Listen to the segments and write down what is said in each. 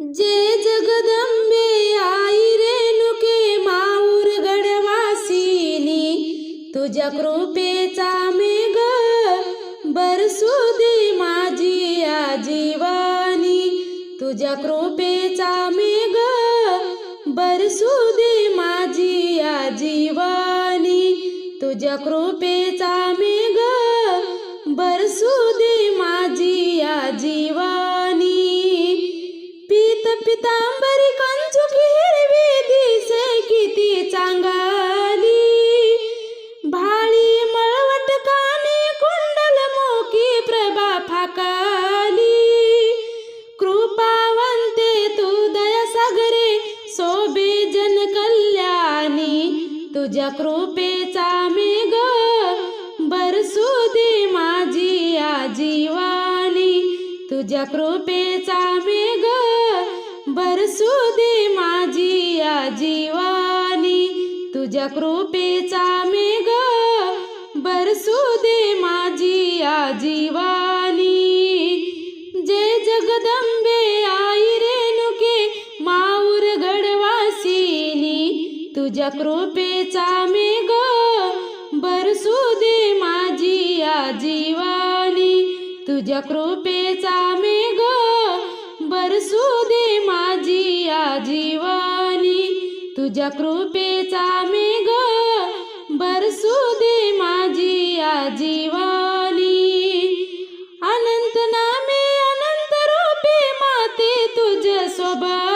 जे जगदंबे आई रेणुके माऊर गडवासिनी तुझ्या कृपेचा मेघ बरसू दे माझी आजीवानी तुझ्या कृपेचा मेघ बरसू दे माझी आजीवानी तुझ्या कृपेचा तुझ्या कृपेचा मेघ बरसू दे माझी आजीवानी तुझ्या कृपेचा मेघ बरसू दे माझी आजीवानी तुझ्या कृपेचा मेघ बरसू दे माझी आजीवानी जय जगदंबे आई तुझ्या कृपेचा मेघ बरसू दे माझी आजीवानी तुझ्या कृपेचा मेघ बरसू दे माझी आजीवानी तुझ्या कृपेचा मेघ बरसू दे माझी आजीवानी अनंत नामे अनंत रूपे माते तुझ्या स्वभाव.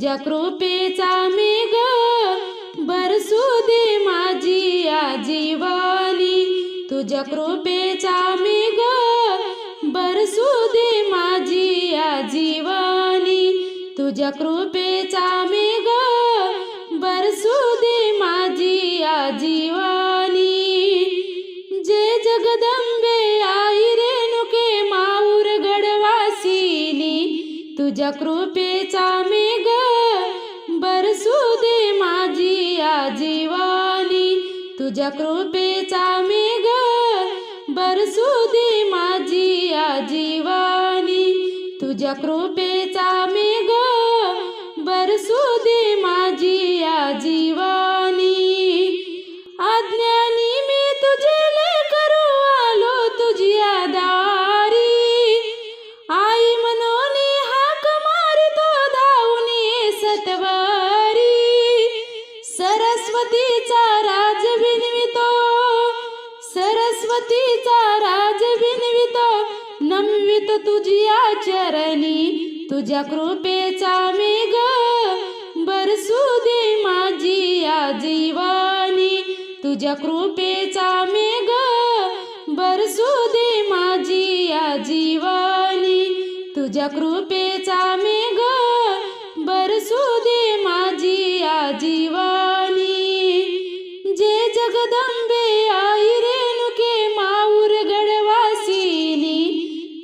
तुझ्या कृपेचा मेघ बरसू दे माझी आजीवानी. तुझ्या कृपेचा मेघ बरसू दे माझी आजीवानी. तुझ्या कृपेचा मेघ बरसू दे माझी आजीवानी. जे जगदंबे आई रेणुके माऊर गडवासिनी. तुझ्या कृपेचा मेघ तुझ्या कृपेचा मेघ बरसू दे माझी आजीवानी तुझ्या कृपेचा मेघ बरसू दे माझी आजीवानी अज्ञानी मी तुझे करू आलो तुझ्या दारी आई मनोनी हाक मारितो धावून सतवारी सरस्वतीचा रा सतीचा राज विनवितो नमवित तुझ्या चरणी तुझ्या कृपेचा मेघ बरसू दे माझी आजीवानी तुझ्या कृपेचा मेघ बरसू दे माझी आजीवानी तुझ्या कृपे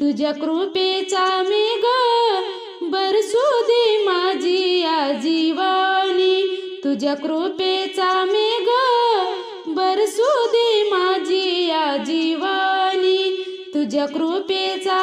तुझ्या कृपेचा मेघ बरसू दे माझी आजीवानी तुझ्या कृपेचा मेघ बरसू दे माझी आजीवानी तुझ्या कृपेचा